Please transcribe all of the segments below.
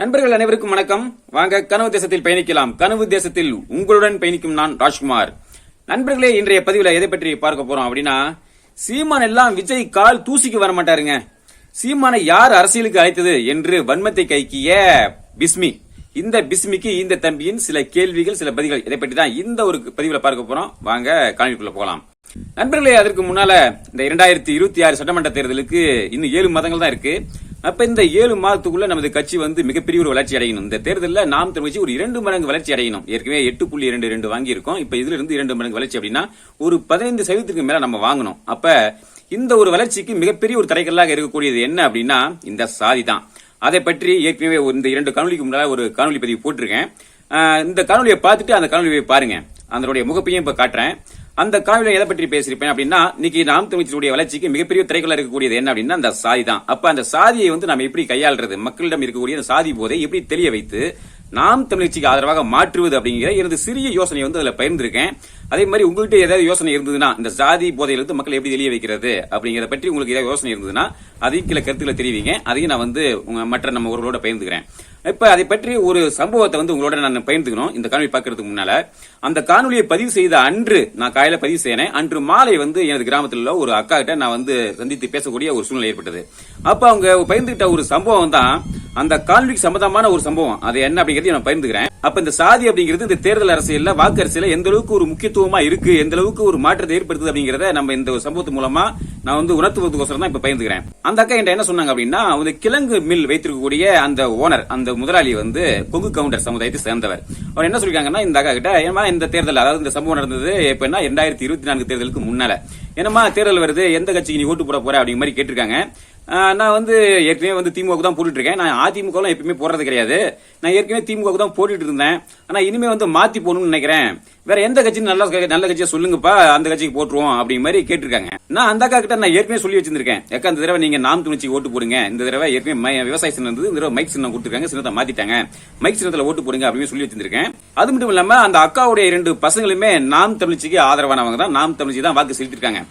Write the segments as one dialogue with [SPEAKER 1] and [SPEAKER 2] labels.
[SPEAKER 1] நண்பர்கள் அனைவருக்கும் வணக்கம். வாங்க கனவு தேசத்தில் பயணிக்கலாம். கனவு தேசத்தில் உங்களுடன் பயணிக்கும் நான் ராஜ்குமார். நண்பர்களே இன்றைய பதிவில் எதை பற்றி பார்க்க போறோம் அப்படின்னா சீமான் எல்லாம் விஜய் கால் தூசிக்கு வர மாட்டாருங்க சீமானை யார் அரசியலுக்கு அழைத்தது என்று வன்மத்தை கைக்கிய பிஸ்மி. இந்த பிஸ்மிக்கு இந்த தம்பியின் சில கேள்விகள் சில பதில்கள். இதை பற்றி தான் இந்த ஒரு பதிவில் பார்க்க போறோம். வாங்க காணொலிக்குள்ள போகலாம். நண்பர்களே அதற்கு முன்னால இந்த இரண்டாயிரத்தி இருபத்தி ஆறு சட்டமன்ற தேர்தலுக்கு இன்னும் ஏழு மாதங்கள் தான் இருக்கு. அப்ப இந்த ஏழு மாதத்துக்குள்ள நமது கட்சி வந்து மிகப்பெரிய ஒரு வளர்ச்சி அடையணும். இந்த தேர்தலில் நாம் தமிழ் ஒரு இரண்டு மடங்கு வளர்ச்சி அடையணும். ஏற்கனவே எட்டு புள்ளி இரண்டு ரெண்டு வாங்கி இருக்கோம் இப்ப இதுல இருந்து இரண்டு மடங்கு வளர்ச்சி அப்படின்னா ஒரு பதினைந்து சதவீதத்துக்கு மேல நம்ம வாங்கணும். அப்ப இந்த ஒரு வளர்ச்சிக்கு மிகப்பெரிய ஒரு தடைகளாக இருக்கக்கூடியது என்ன அப்படின்னா இந்த சாதி தான். அதை பற்றி ஏற்கனவே இந்த இரண்டு காணொலிக்கு முன்னால ஒரு காணொலி பதிவு போட்டிருக்கேன். இந்த காணொலியை பார்த்துட்டு அந்த காணொலியை பாருங்க. அதனுடைய முகப்பையும் இப்ப காட்டுறேன். அந்த காவியில் எதை பற்றி பேசியிருப்பேன் அப்படின்னா இன்னைக்கு நாம் தமிழ்ச்சியுடைய வளர்ச்சிக்கு மிகப்பெரிய திரைக்குள்ள இருக்கக்கூடியது என்ன அப்படின்னா அந்த சாதி தான். அப்ப அந்த சாதியை வந்து நம்ம எப்படி கையாள்றது? மக்களிடம் இருக்கக்கூடிய அந்த சாதி போதை எப்படி தெரிய வைத்து நாம் தமிழ்ச்சிக்கு ஆதரவாக மாற்றுவது அப்படிங்கிற எனது சிறிய யோசனை வந்து அதில் பகிர்ந்திருக்கேன். அதே மாதிரி உங்கள்கிட்ட ஏதாவது யோசனை இருந்ததுன்னா இந்த சாதி போதையிலிருந்து மக்களை எப்படி வெளியே வைக்கிறது அப்படிங்கிறத பற்றி உங்களுக்கு ஏதாவது யோசனை இருந்ததுன்னா அதையும் கீழே கருத்துக்களை தெரிவிங்க. அதையும் நான் வந்து உங்க மற்ற நம்ம ஒருவரோட பயிர்ந்துக்கிறேன் இப்போ அதை பற்றி ஒரு சம்பவத்தை வந்து உங்களோட நான் பயிர்ந்துக்கணும் இந்த காணொலி பார்க்கறதுக்கு முன்னால அந்த காணொலியை பதிவு செய்த அன்று நான் காலையில பதிவு செய்யறேன். அன்று மாலை வந்து எனது கிராமத்தில் உள்ள ஒரு அக்கா கிட்ட நான் வந்து சந்தித்து பேசக்கூடிய ஒரு சூழ்நிலை ஏற்பட்டது. அப்ப அவங்க பகிர்ந்துகிட்ட ஒரு சம்பவம் தான் அந்த காணொலிக்கு சம்பந்தமான ஒரு சம்பவம். அது என்ன அப்படிங்கறதையும் நான் பயந்துக்கிறேன். அப்ப இந்த சாதி அப்படிங்கிறது இந்த தேர்தல் அரசியல்ல வாக்கு அரசியல எந்த அளவுக்கு ஒரு முக்கியத்துவமா இருக்கு எந்த அளவுக்கு ஒரு மாற்றத்தை ஏற்படுத்துது அப்படிங்கறத நம்ம இந்த சம்பவத்து மூலமா நான் வந்து உணர்த்துவதுக்கோசரம் தான் இப்ப பயந்துக்கிறேன். அந்த அக்கா என்கிட்ட என்ன சொன்னாங்க அப்படின்னா அந்த கிழங்கு மில் வைத்திருக்கக்கூடிய அந்த ஓனர் அந்த முதலாளி வந்து கொங்கு கவுண்டர் சமுதாயத்தை சேர்ந்தவர். அவர் என்ன சொல்லிருக்காங்கன்னா இந்த அக்கா கிட்ட ஏமா இந்த தேர்தல் அதாவது இந்த சம்பவம் நடந்தது எப்பன்னா இரண்டாயிரத்தி இருபத்தி நான்கு தேர்தலுக்கு முன்னால. என்னமா தேர்தல் வருது எந்த கட்சிக்கு நீ ஓட்டு போட போற அப்படிங்கிற மாதிரி கேட்டிருக்காங்க. நான் வந்து ஏற்கனவே வந்து திமுக தான் போட்டுட்டு இருக்கேன் நான் அதிமுகலாம் எப்பயுமே போடுறது கிடையாது. நான் ஏற்கனவே திமுக தான் போட்டுட்டு இருந்தேன் ஆனா இனிமே வந்து மாத்தி போகணும்னு நினைக்கிறேன். வேற எந்த கட்சி நல்ல நல்ல கட்சியை சொல்லுங்கப்பா அந்த கட்சிக்கு போட்டுருவோம் அப்படிங்கிற மாதிரி கேட்டிருக்காங்க. நான் அந்த அக்கா கிட்ட நான் ஏற்கனவே சொல்லி வச்சிருந்திருக்கேன். ஏக்கா இந்த தடவை நீங்க நாம் துணிச்சி ஓட்டு போடுங்க. இந்த தடவை ஏற்கனவே விவசாய சின்னம் இருந்தது. இந்த தடவை மைக் சின்னம் கொடுத்துருக்காங்க. சின்னத்தை மாத்திட்டாங்க. மைக் சின்னத்துல ஓட்டு போடுங்க அப்படின்னு சொல்லி வச்சிருந்திருக்கேன். அது மட்டும் இல்லாம அந்த அக்காவுடைய இரண்டு பசங்களுமே நாம் தமிழ்ச்சிக்கு ஆதரவானவங்க தான். நாம் தமிழ்ச்சி தான் வாக்கு செலுத்திருக்காங்க.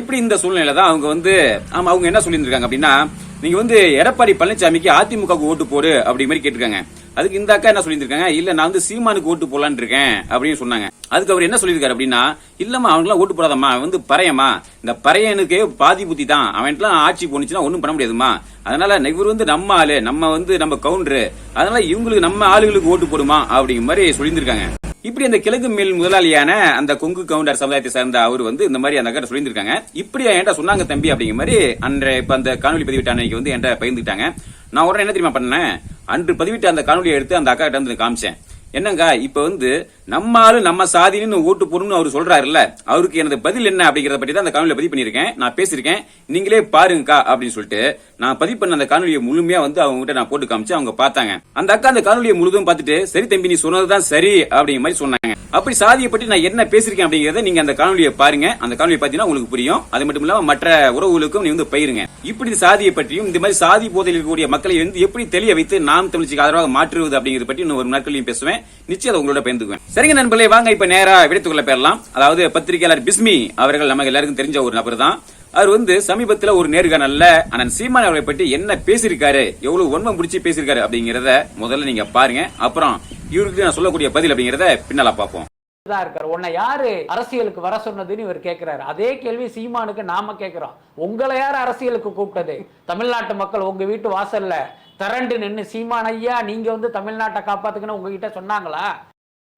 [SPEAKER 1] இப்படி இந்த சூழ்நிலை தான் அவங்க வந்து ஆமா அவங்க என்ன சொல்லியிருக்காங்க அப்படின்னா நீங்க வந்து எடப்பாடி பழனிசாமிக்கு அதிமுகவுக்கு ஓட்டு போடு அப்படி மாதிரி கேட்டிருக்காங்க. அதுக்கு இந்த அக்கா என்ன சொல்லியிருக்காங்க இல்ல நான் வந்து சீமானுக்கு ஓட்டு போடலான்னு இருக்கேன் அப்படின்னு சொன்னாங்க. அதுக்கு அவர் என்ன சொல்லியிருக்காரு அப்படின்னா இல்லம்மா அவனுக்குலாம் ஓட்டு போடாதம்மா வந்து பறையம்மா. இந்த பறையனுக்கே பாதி புத்தி தான். அவன்ட்டுலாம் ஆட்சி போனுச்சுன்னா ஒண்ணும் பண்ண முடியாதுமா அதனால இவர் வந்து நம்ம ஆளு நம்ம வந்து நம்ம கவுண்டரு. அதனால இவங்களுக்கு நம்ம ஆளுகளுக்கு ஓட்டு போடுமா அப்படிங்கிற மாதிரி சொல்லியிருக்காங்க இப்படி அந்த கிழக்கு மேல் முதலாளியான அந்த கொங்கு கவுண்டர் சமுதாயத்தை சேர்ந்த அவர் வந்து இந்த மாதிரி அந்த அக்கா சொல்லியிருக்காங்க இப்படி என்கிட்ட சொன்னாங்க தம்பி அப்படிங்கிற மாதிரி அன்றைய இப்ப அந்த காணொலி பதிவிட்ட அன்னைக்கு வந்து என்கிட்ட பகிர்ந்துட்டாங்க நான் உடனே என்ன தெரியுமா பண்ணேன்? அன்று பதிவிட்ட அந்த காணொலியை எடுத்து அந்த அக்கா கிட்ட வந்து காமிச்சேன். என்னங்க இப்ப வந்து நம்ம ஆளு நம்ம சாதின்னு ஓட்டு போடணும்னு அவர் சொல்றாருல்ல அவருக்கு எனது பதில் என்ன அப்படிங்கறத பத்தி தான் அந்த காணொலியில பதிவு பண்ணிருக்கேன் நான் பேசியிருக்கேன். நீங்களே பாருங்கக்கா அப்படின்னு சொல்லிட்டு நான் பதிவு பண்ண அந்த காணொலியை முழுமையா வந்து அவங்க கிட்ட நான் போட்டு காமிச்சு அவங்க பார்த்தாங்க. அந்த அக்கா அந்த காணொலியை முழுதும் பார்த்துட்டு சரி தம்பி நீ சொன்னதுதான் சரி அப்படிங்கிற மாதிரி சொன்னாங்க. அப்படி சாதியை பற்றி நான் என்ன பேசிருக்கேன் அப்படிங்கறத நீங்க அந்த காணொலியை பாருங்க. அந்த காணொலியை பார்த்தீங்கன்னா உங்களுக்கு புரியும். அது மட்டும் இல்லாம மற்ற உறவுகளுக்கும் நீ வந்து பயிருங்க இப்படி சாதியை பற்றியும் இந்த மாதிரி சாதி போதையில் இருக்கக்கூடிய மக்களை வந்து எப்படி தெளிய வைத்து நாம் தமிழ்ச்சிக்கு ஆதரவாக மாற்றுவது அப்படிங்கறத பற்றி இன்னும் ஒரு நாட்களையும் பேசுவேன். நிச்சயம் அதை உங்களோட பயந்துக்குவேன் சரிங்க நண்பர்களே வாங்க இப்ப நேரா விடுத்துக்குள்ள பேரலாம் அதாவது பத்திரிகையாளர் பிஸ்மி அவர்கள் நமக்கு எல்லாருக்கும் தெரிஞ்ச ஒரு நபர் தான். அவர் வந்து சமீபத்துல ஒரு நேர்காணல்ல அண்ணன் சீமான் அவர்களை பற்றி என்ன பேசியிருக்காரு எவ்வளவு ஒன்மம் பிடிச்சி பேசியிருக்காரு அப்படிங்கறத முதல்ல நீங்க பாருங்க. அப்புறம் இவருக்கு நான் சொல்லக்கூடிய பதில் அப்படிங்கறத பின்னால பார்ப்போம்.
[SPEAKER 2] தான் இருக்கார். உன்னை யாரு அரசியலுக்கு வர சொன்னதுன்னு இவர் கேட்கிறாரு அதே கேள்வி சீமானுக்கு நாம கேட்கிறோம் உங்களை யார் அரசியலுக்கு கூப்பிட்டது? தமிழ்நாட்டு மக்கள் உங்க வீட்டு வாசல்ல திரண்டு நின்று சீமான் ஐயா நீங்க வந்து தமிழ்நாட்டை காப்பாத்துக்கன்னு உங்ககிட்ட சொன்னாங்களா?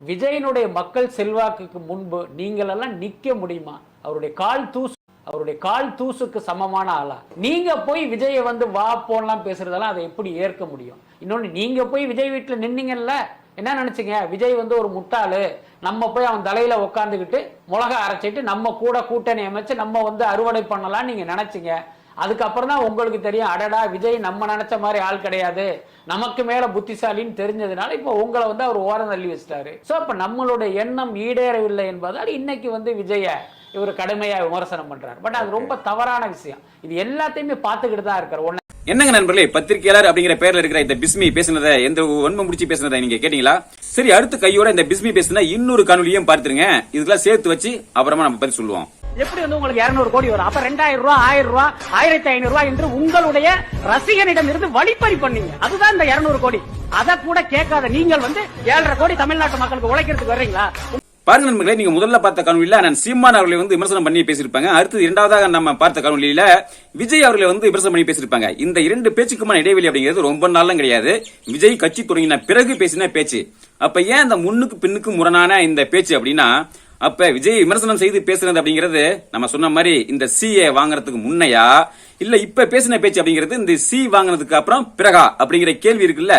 [SPEAKER 2] விஜயனுடைய மக்கள் செல்வாக்குக்கு முன்பு நீங்களெல்லாம் நிக்க முடியுமா? அவருடைய கால் தூசு அவருடைய கால் தூசுக்கு சமமான ஆளா? நீங்க போய் விஜயை வந்து வா போன்லாம் பேசுறதெல்லாம் அதை எப்படி ஏற்க முடியும்? இன்னொன்னு நீங்க போய் விஜய் வீட்டுல நின்னீங்கல்ல? என்ன நினைச்சீங்க? விஜய் வந்து ஒரு முட்டாளு. நம்ம போய் அவன் தலையில உட்காந்துக்கிட்டு மிளகா அரைச்சிட்டு நம்ம கூட கூட்டணி அமைச்சு நம்ம வந்து அறுவடை பண்ணலாம் நீங்க நினைச்சீங்க. அதுக்கப்புறம் தான் உங்களுக்கு தெரியும் அடடா விஜய் நம்ம நினைச்ச மாதிரி ஆள் கிடையாது. நமக்கு மேல புத்திசாலின்னு தெரிஞ்சதுனால இப்போ உங்களை வந்து அவர் ஓரம் தள்ளி வச்சிட்டாரு. ஸோ அப்ப நம்மளுடைய எண்ணம் ஈடேறவில்லை என்பதால் இன்னைக்கு வந்து விஜய இவர் கடுமையா விமர்சனம் பண்றாரு. பட் அது ரொம்ப தவறான விஷயம். இது எல்லாத்தையுமே பார்த்துக்கிட்டு தான் இருக்காரு.
[SPEAKER 1] என்னங்க நண்பர்களே பத்திரிகையாளர் அப்படிங்கிற பேர்ல இருக்கிற இந்த பிஸ்மி பேசுனதை எந்த வன்மம் முடிச்சு பேசுனதை நீங்க கேட்டீங்களா? சரி அடுத்த கையோட இந்த பிஸ்மி பேசுன இன்னொரு காணொலியும் பார்த்துருங்க. இதுக்கெல்லாம் சேர்த்து வச்சு அப்புறமா நம்ம பத்தி சொல்லுவோம்.
[SPEAKER 3] எப்படி வந்து உங்களுக்கு 200 கோடி வரும்? அப்ப ரெண்டாயிரம் ரூபாய் ஆயிரம் ரூபாய் ஆயிரத்தி ஐநூறு ரூபாய் என்று உங்களுடைய ரசிகனிடம் இருந்து வழிப்பறி பண்ணீங்க. அதுதான் இந்த 200 கோடி. அத கூட கேட்காத நீங்கள் வந்து ஏழரை கோடி தமிழ்நாட்டு மக்களுக்கு உழைக்கிறதுக்கு வர்றீங்களா?
[SPEAKER 1] பாருங்க நண்பர்களே நீங்க முதல்ல பார்த்த காணொலியில நான் சீமான் அவர்களை வந்து விமர்சனம் பண்ணி பேசியிருப்பாங்க. அடுத்து இரண்டாவதாக நம்ம பார்த்த காணொலியில விஜய் அவர்களை வந்து விமர்சனம் பண்ணி பேசியிருப்பாங்க. இந்த இரண்டு பேச்சுக்குமான இடைவெளி அப்படிங்கிறது ரொம்ப நாளும் கிடையாது. விஜய் கட்சி தொடங்கின பிறகு பேசின பேச்சு. அப்ப ஏன் இந்த முன்னுக்கு பின்னுக்கு முரணான இந்த பேச்சு அப்படின்னா அப்ப விஜய் விமர்சனம் செய்து பேசுறது அப்படிங்கிறது நம்ம சொன்ன மாதிரி இந்த சிஏ வாங்குறதுக்கு முன்னையா? இல்ல இப்ப பேசின பேச்சு அப்படிங்கிறது இந்த சி வாங்கினதுக்கு அப்புறம் பிறகா? அப்படிங்கிற கேள்வி இருக்குல்ல.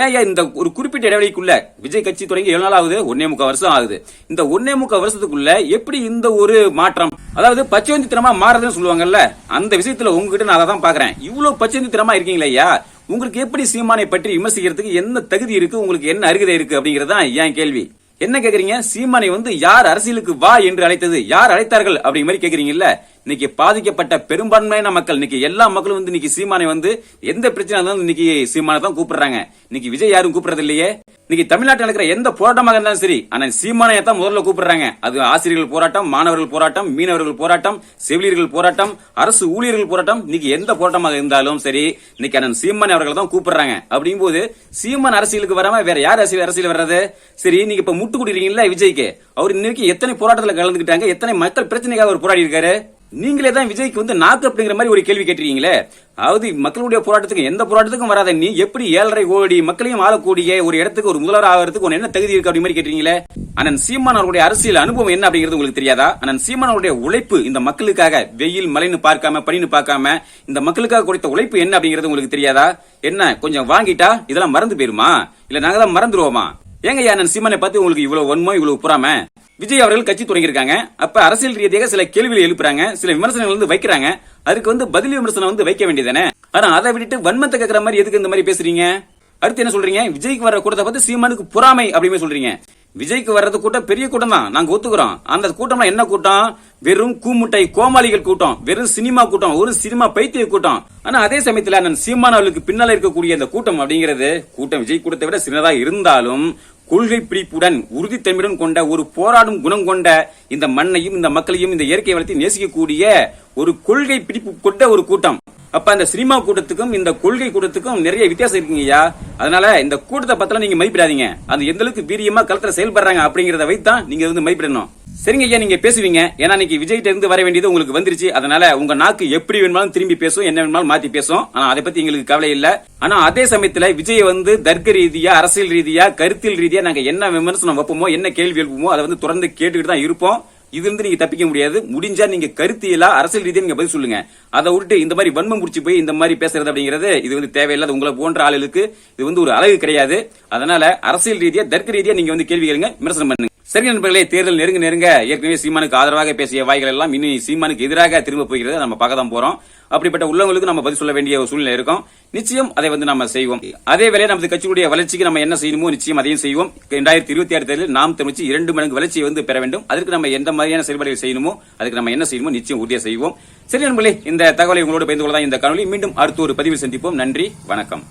[SPEAKER 1] ஏன் ஏன் இந்த ஒரு குறிப்பிட்ட இடைவெளிக்குள்ள விஜய் கட்சி தொடங்கி ஏழு நாள் ஆகுது? ஒன்னே முக்கால் வருஷம் ஆகுது. இந்த ஒன்னே முக்கால் வருஷத்துக்குள்ள எப்படி இந்த ஒரு மாற்றம்? அதாவது பச்சைவந்தித்தனமா மாறுதுன்னு சொல்லுவாங்கல்ல அந்த விஷயத்துல உங்ககிட்ட நான் அதை தான் பாக்குறேன். இவ்வளவு பச்சைவந்தித்தனமா இருக்கீங்களா ஐயா? உங்களுக்கு எப்படி சீமானை பற்றி விமர்சிக்கிறதுக்கு என்ன தகுதி இருக்கு? உங்களுக்கு என்ன அருகதை இருக்கு அப்படிங்கறது தான் கேள்வி. என்ன கேக்குறீங்க? சீமானை வந்து யார் அரசியலுக்கு வா என்று அழைத்தது? யார் அழைத்தார்கள்? அப்படிங்கிற மாதிரி கேக்குறீங்கல்ல? இன்னைக்கு பாதிக்கப்பட்ட பெரும்பான்மையான மக்கள் இன்னைக்கு எல்லா மக்களும் வந்து இன்னைக்கு சீமானை வந்து எந்த பிரச்சனை இருந்தாலும் இன்னைக்கு சீமானை தான் கூப்பிடுறாங்க. இன்னைக்கு விஜய் யாரும் கூப்பிடுறது இல்லையே இன்னைக்கு தமிழ்நாட்டில் நடக்கிற எந்த போராட்டமாக இருந்தாலும் சரி ஆனா சீமானையை தான் முதல்ல கூப்பிடுறாங்க. அது ஆசிரியர்கள் போராட்டம் மாணவர்கள் போராட்டம் மீனவர்கள் போராட்டம் செவிலியர்கள் போராட்டம் அரசு ஊழியர்கள் போராட்டம் இன்னைக்கு எந்த போராட்டமாக இருந்தாலும் சரி இன்னைக்கு அண்ணன் சீமான் அவர்கள் தான் கூப்பிடுறாங்க. அப்படிங்கும்போது சீமான் அரசியலுக்கு வராம வேற யார் அரசியல் அரசியல் வர்றது? சரி நீங்க இப்ப முட்டு கொடுக்குறீங்கல்ல விஜய்க்கு. அவர் இன்னைக்கு எத்தனை போராட்டத்தில் கலந்துக்கிட்டாங்க எத்தனை மக்கள் பிரச்சனைக்காக அவர் போராடி இருக்காரு நீங்களே தான் விஜய்க்கு வந்து நாக்கு அப்படிங்கிற மாதிரி ஒரு கேள்வி கேட்டிருக்கீங்களே? அதாவது மக்களுடைய போராட்டத்துக்கு எந்த போராட்டத்துக்கும் வராத நீ எப்படி ஏழரை கோடி மக்களையும் ஆளக்கூடிய ஒரு இடத்துக்கு ஒரு முதல்வர் ஆகிறதுக்கு ஒன்று என்ன தகுதி இருக்கு அப்படி மாதிரி கேட்டீங்களே அண்ணன் சீமான் அவருடைய அரசியல் அனுபவம் என்ன அப்படிங்கிறது உங்களுக்கு தெரியாதா? அண்ணன் சீமான் அவருடைய உழைப்பு இந்த மக்களுக்காக வெயில் மழைன்னு பார்க்காம பனின்னு பார்க்காம இந்த மக்களுக்காக கொடுத்த உழைப்பு என்ன அப்படிங்கிறது உங்களுக்கு தெரியாதா? என்ன கொஞ்சம் வாங்கிட்டா இதெல்லாம் மறந்து போயிருமா? இல்ல நாங்க தான் மறந்துருவோமா? ஏங்க ஐயா அண்ணன் சீமானை பார்த்து உங்களுக்கு இவ்வளவு ஒன்மோ இவ்வளவு புறாம? விஜய் அவர்கள் கட்சி தொடங்கியிருக்காங்க. அப்ப அரசியல் ரீதியாக சில கேள்விகளை எழுப்புறாங்க. சில விமர்சனங்கள் வந்து வைக்கிறாங்க. அதுக்கு வந்து பதில் விமர்சனம் வந்து வைக்க வேண்டியதானே ஆனா அதை விட்டுட்டு வன்மத்தை கேட்கற மாதிரி எதுக்கு இந்த மாதிரி பேசுறீங்க? அடுத்து என்ன சொல்றீங்க? விஜய்க்கு வர கூட்டத்தை பார்த்து சீமானுக்கு பொறாமை அப்படின்னு சொல்றீங்க. விஜய்க்கு வர்றது கூட்டம் பெரிய கூட்டம் தான். நாங்க ஒத்துக்கிறோம். அந்த கூட்டம்னா என்ன கூட்டம்? வெறும் கூமுட்டை கோமாளிகள் கூட்டம். வெறும் சினிமா கூட்டம். ஒரு சினிமா பைத்திய கூட்டம். ஆனா அதே சமயத்துல அண்ணன் சீமான் அவர்களுக்கு பின்னால இருக்கக்கூடிய அந்த கூட்டம் அப்படிங்கிறது கூட்டம் விஜய் கூட்டத்தை விட சின்னதா இருந்தாலும் கொள்கை பிடிப்புடன் உறுதித்தன்மையுடன் கொண்ட ஒரு போராடும் குணம் கொண்ட இந்த மண்ணையும் இந்த மக்களையும் இந்த இயற்கை வளத்தையும் நேசிக்கக்கூடிய ஒரு கொள்கை பிடிப்பு கொண்ட ஒரு கூட்டம். அப்ப அந்த சினிமா கூட்டத்துக்கும் இந்த கொள்கை கூட்டத்துக்கும் நிறைய வித்தியாசம் இருக்குங்க ஐயா. அதனால இந்த கூட்டத்தை பத்திலாம் நீங்க மதிப்பிடாதீங்க. அது எந்த அளவுக்கு வீரியமா களத்துல செயல்படுறாங்க அப்படிங்கறத வைத்தான் நீங்க வந்து மதிப்பிடணும். சரிங்க ஐயா நீங்க பேசுவீங்க. ஏன்னா இன்னைக்கு விஜய்கிட்ட இருந்து வர வேண்டியது உங்களுக்கு வந்துருச்சு. அதனால உங்க நாக்கு எப்படி வேணுமாலும் திரும்பி பேசும் என்ன வேணுமாலும் மாத்தி பேசும். ஆனா அதை பத்தி எங்களுக்கு கவலை இல்ல. ஆனா அதே சமயத்துல விஜய் வந்து தர்க்க ரீதியா அரசியல் ரீதியா கருத்தியல் ரீதியா நாங்க என்ன விமர்சனம் வைப்போமோ என்ன கேள்வி எழுப்புமோ அதை வந்து தொடர்ந்து கேட்டுக்கிட்டு தான் இருப்போம். இது இருந்து நீங்க தப்பிக்க முடியாது. முடிஞ்சா நீங்க கருத்தியலா அரசியல் ரீதியா நீங்க பதில் சொல்லுங்க. அதை விட்டு இந்த மாதிரி வன்மம் முடிச்சு போய் இந்த மாதிரி பேசுறது அப்படிங்கிறது இது வந்து தேவையில்லாத உங்களை போன்ற ஆளுகளுக்கு இது வந்து ஒரு அழகு கிடையாது. அதனால அரசியல் ரீதியா தர்க்க ரீதியா நீங்க வந்து கேள்வி கேளுங்க விமர்சனம் பண்ணுங்க. சரி நண்பர்களே தேர்தல் நெருங்க நெருங்க ஏற்கனவே சீமானுக்கு ஆதரவாக பேசிய வாய்கள் எல்லாம் இனி சீமானுக்கு எதிராக திரும்ப போகிறது நம்ம பார்க்க தான் போறோம். அப்படிப்பட்ட உள்ளவங்களுக்கு நம்ம பதில் சொல்ல வேண்டிய ஒரு சூழ்நிலை இருக்கும். நிச்சயம் அதை வந்து நம்ம செய்வோம். அதே வேளையை நமது கட்சியுடைய வளர்ச்சிக்கு நம்ம என்ன செய்யணுமோ நிச்சயம் அதையும் செய்வோம். இரண்டாயிரத்தி இருபத்தி ஆறு தேர்தலில் நாம் தமிழ்ச்சி இரண்டு மடங்கு வளர்ச்சியை வந்து பெற வேண்டும். அதற்கு நம்ம எந்த மாதிரியான செயல்பாடுகள் செய்யணுமோ அதுக்கு நம்ம என்ன செய்யணுமோ நிச்சயம் உறுதியாக செய்வோம். சரி நண்பர்களே இந்த தகவலை உங்களோடு பயந்து கொள்ளதான் இந்த காணொலி மீண்டும் அடுத்த ஒரு பதிவில் சந்திப்போம். நன்றி வணக்கம்.